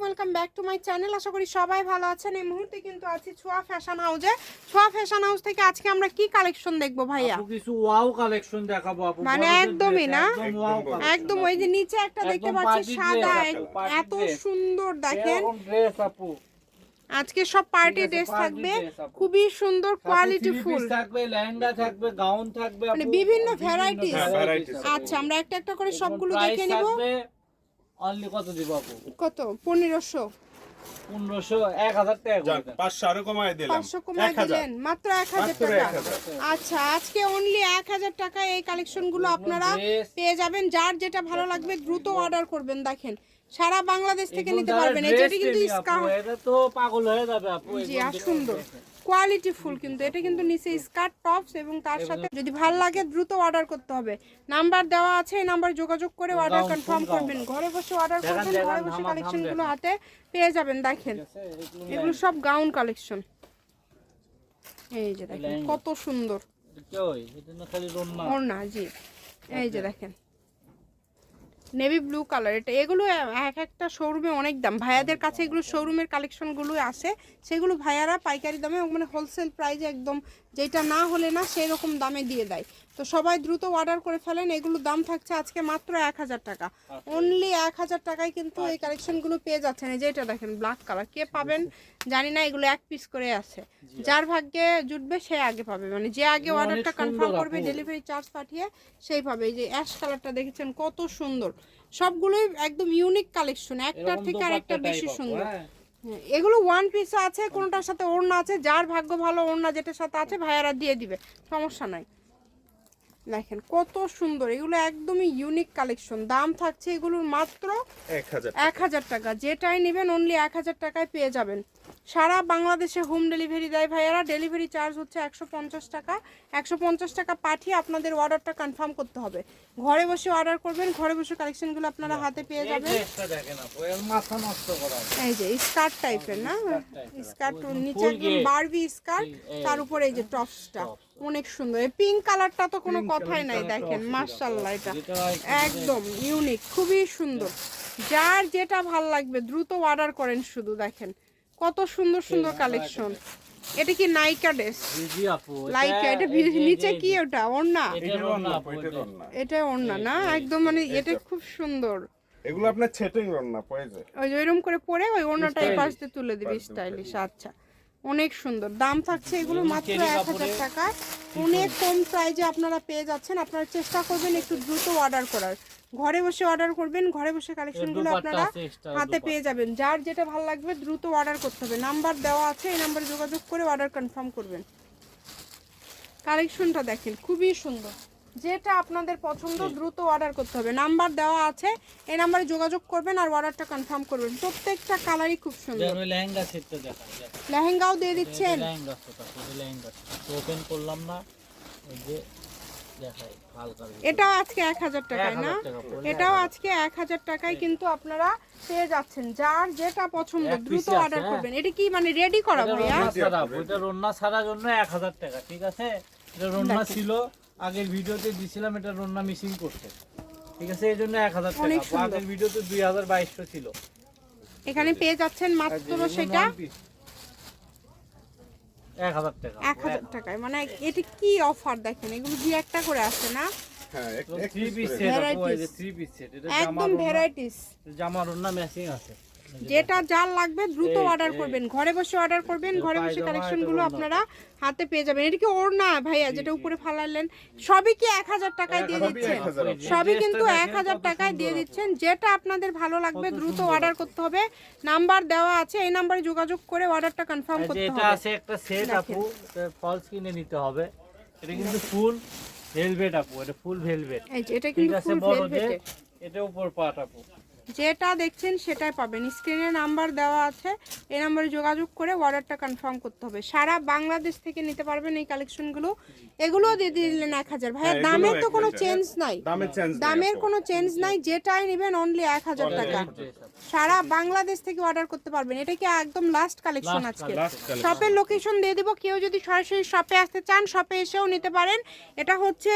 Welcome back to my channel আশা করি সবাই ভালো আছেন। এই মুহূর্তে কিন্তু আছি ছোয়া ফ্যাশন হাউসে ছোয়া ফ্যাশন হাউস থেকে আজকে আমরা কি কালেকশন দেখব ভাইয়া? কিছু ওয়াও কালেকশন দেখাবো আপু। মানে একদমই না? একদম ওই যে নিচে একটা দেখতে পাচ্ছি সাদা এত সুন্দর দেখেন। ড্রেস আপু। আজকে সব পার্টি ড্রেস থাকবে। খুবই সুন্দর কোয়ালিটি ফুল থাকবে লেহেঙ্গা থাকবে গাউন থাকবে মানে বিভিন্ন আপু। আচ্ছা আমরা একটা একটা করে সবগুলো দেখে নিব। অনলি কত দিব আপু? কত? পনেরোশো। পনেরোশো এক হাজার টাকা। পাঁচশো আরও দিলাম। পাঁচশো কমায় দিলেন মাত্র এক হাজার টাকা। আচ্ছা আজকে অনলি এক হাজার টাকায় এই কালেকশনগুলো আপনারা পেয়ে যাবেন। যার যেটা ভালো লাগবে দ্রুত অর্ডার করবেন দেখেন। সারা বাংলাদেশ থেকে নিতে পারবেন। এটা কিন্তু স্কার্ট এটা তো পাগল হয়ে যাবে আপু জি আর সুন্দর। কোয়ালিটি ফুল কিন্তু। এটা কিন্তু নিচে স্কার্ট টপস এবং তার সাথে যদি ভালো লাগে দ্রুত অর্ডার করতে হবে। নাম্বার দেওয়া আছে এই নাম্বার যোগাযোগ করে অর্ডার কনফার্ম করবেন। ঘরে বসে অর্ডার করবেন ঘরে বসে নামা, কালেকশনগুলো হাতে পেয়ে যাবেন দেখেন। এগুলো সব গাউন কালেকশন এই যে দেখেন কত সুন্দর। কি? এটা না জি। এই যে দেখেন। নেভি ব্লু কালার এটা এগুলো এক একটা শোরুমে অনেক দাম। ভাইয়াদের কাছে এগুলো শোরুমের কালেকশনগুলো আসে। সেগুলো ভাইয়ারা পাইকারি দামে মানে হোলসেল প্রাইজে একদম যেটা না হলে না সেই রকম দামে দিয়ে দেয়। তো সবাই দ্রুত অর্ডার করে ফেলেন এগুলো দাম থাকছে আজকে মাত্র এক হাজার টাকা। অনলি এক হাজার টাকায় কিন্তু এই কালেকশনগুলো পেয়ে যাচ্ছেন। এই যে এটা দেখেন ব্ল্যাক কালার কে পাবেন জানি না এগুলো এক পিস করে আছে। যার ভাগ্যে জুটবে সে আগে পাবে। মানে যে আগে অর্ডারটা কনফার্ম করবে ডেলিভারি চার্জ পাঠিয়ে সেই পাবে। এই যে অ্যাশ কালারটা দেখেছেন কত সুন্দর। সবগুলোই একদম ইউনিক কালেকশন একটার থেকে আরেকটা বেশি সুন্দর। হ্যাঁ, এগুলো ওয়ান পিস আছে কোনটার সাথে ওড়না আছে যার ভাগ্য ভালো ওড়না যেটার সাথে আছে ভাইয়ারা দিয়ে দিবে সমস্যা নাই। দেখেন কত সুন্দর এগুলো একদমই ইউনিক কালেকশন দাম থাকছে এগুলোর মাত্র এক হাজার টাকা। যেটাই নেবেন অনলি এক হাজার টাকায় পেয়ে যাবেন। সারা বাংলাদেশে হোম ডেলিভারি দেয়। ভাইয়ারা ডেলিভারি চার্জ হচ্ছে একশো পঞ্চাশ টাকা। একশো পঞ্চাশ টাকা পাঠিয়ে আপনাদের অর্ডারটা কনফার্ম করতে হবে। ঘরে বসে অর্ডার করবেন ঘরে বসে কালেকশনগুলো আপনারা হাতে পেয়ে যাবেন। এই যে স্কার্ট টাইপের না? স্কার্ট নিচে একদম। বারবি স্কার্ট তার উপরে এই যে টপসটা অনেক সুন্দর। এই পিঙ্ক কালারটা তো কোনো কথাই নাই দেখেন মার্শাল্লাহ এটা। একদম ইউনিক খুবই সুন্দর। যার যেটা ভালো লাগবে দ্রুত অর্ডার করেন শুধু দেখেন। কত সুন্দর সুন্দর কালেকশন এটা কি নাইকা ড্রেস জি, জি আপু, এটা- লাইকা এটা এই নিচে কি ওটা? ওড়না? এটা ওন্না আপু, এটা। রান্না এটা ওড়না না? একদম মানে এটা খুব সুন্দর। এগুলো আপনার ছেটিং রান্না পয়জে। ওই যে এরকম করে পরে ওই ওড়নাটাই Stylish। পাশ দিয়ে তুলে দিবি। স্টাইলিশ আচ্ছা। অনেক সুন্দর। দাম থাকছে এগুলো মাত্র এক হাজার টাকা। অনেক কম প্রাইজে আপনারা পেয়ে যাচ্ছেন। আপনারা চেষ্টা করবেন একটু দ্রুত অর্ডার করার। ঘরে বসে অর্ডার করবেন ঘরে বসে কালেকশনগুলো আপনারা হাতে পেয়ে যাবেন। যার যেটা ভালো লাগবে দ্রুত অর্ডার করতে হবে। নাম্বার দেওয়া আছে এই নাম্বারে যোগাযোগ করে অর্ডার কনফার্ম করবেন। কালেকশনটা দেখেন খুবই সুন্দর। যেটা আপনাদের পছন্দ দ্রুত অর্ডার করতে হবে। নাম্বার দেওয়া আছে এই নাম্বারে যোগাযোগ করবেন আর অর্ডারটা কনফার্ম করবেন। প্রত্যেকটা কালারই খুব সুন্দর। লেহেঙ্গা সেটটা দেখান। লেহেঙ্গাও দিয়ে দিচ্ছেন। লেহেঙ্গা লেহেঙ্গা open করলাম না, এই যে। এটাও আজকে এক হাজার টাকায় না? 1000 টাকা পড়বে, এটাও আজকে এক হাজার টাকায় কিন্তু আপনারা পেয়ে যাচ্ছেন। যার যেটা পছন্দ দ্রুত অর্ডার হ্যাঁ। করবেন। এটা কি মানে রেডি করা ভাইয়া ওইটা রন্না জন্য এক হাজার টাকা ঠিক আছে? এটা রন্না ছিল আগের ভিডিওতে দিছিলাম এটা রন্না মিসিং করছে। ঠিক আছে এই জন্য এক হাজার টাকা। আগের ভিডিওতে দুই হাজার বাইশশো ছিল। এখানে পেয়ে যাচ্ছেন মাত্র সেটা এক হাজার টাকা। এক হাজার টাকায়। মানে এটা কি অফার দেখেন? এগুলো দুই একটা করে আসে না? হ্যাঁ এক- এক three piece. Set Varieties। Three piece set এটা জামা ভ্যারাইটিস জামা রন্না ম্যাচিং আছে। যেটা যার লাগবে দ্রুত অর্ডার করবেন। ঘরে বসে অর্ডার করবেন ঘরে বসে পায়জামা, কালেকশনগুলো আপনারা হাতে পেয়ে যাবেন। এটা কি ওর না ভাইয়া যেটা উপরে ফালাইলেন সবই কি এক হাজার টাকায় দিয়ে দিচ্ছেন? সবই কিন্তু এক হাজার টাকায় দিয়ে দিচ্ছেন। যেটা আপনাদের ভালো লাগবে দ্রুত অর্ডার করতে হবে। নাম্বার দেওয়া আছে এই নাম্বারে যোগাযোগ করে অর্ডারটা কনফার্ম করতে এটা হবে। আছে একটা সেট আপু। ফলস কিনে নিতে হবে। এটা কিন্তু ফুল ভেলভেট আপু। এটা ফুল ভেলভেট এই যে এটা কিন্তু ফুল ভেলভেটের এটা উপর পাট আপু। যেটা দেখছেন সেটাই পাবেন। স্ক্রিনে নাম্বার দেওয়া আছে। এই নাম্বারে যোগাযোগ করে অর্ডারটা কনফার্ম করতে হবে। সারা বাংলাদেশ থেকে নিতে পারবেন এই কালেকশনগুলো এগুলোও দিয়ে দিলেন এক হাজার। ভাইয়া হ্যাঁ, দামের তো কোনো চেঞ্জ নাই। দামের কোনো চেঞ্জ নাই। যেটাই নেবেন অনলি এক হাজার টাকা। সারা বাংলাদেশ থেকে অর্ডার করতে পারবেন। এটা কি একদম লাস্ট কালেকশন আজকে? শপের লোকেশন দিয়ে দিব। কেউ যদি সরাসরি শপে আসতে চান শপে এসেও নিতে পারেন। এটা হচ্ছে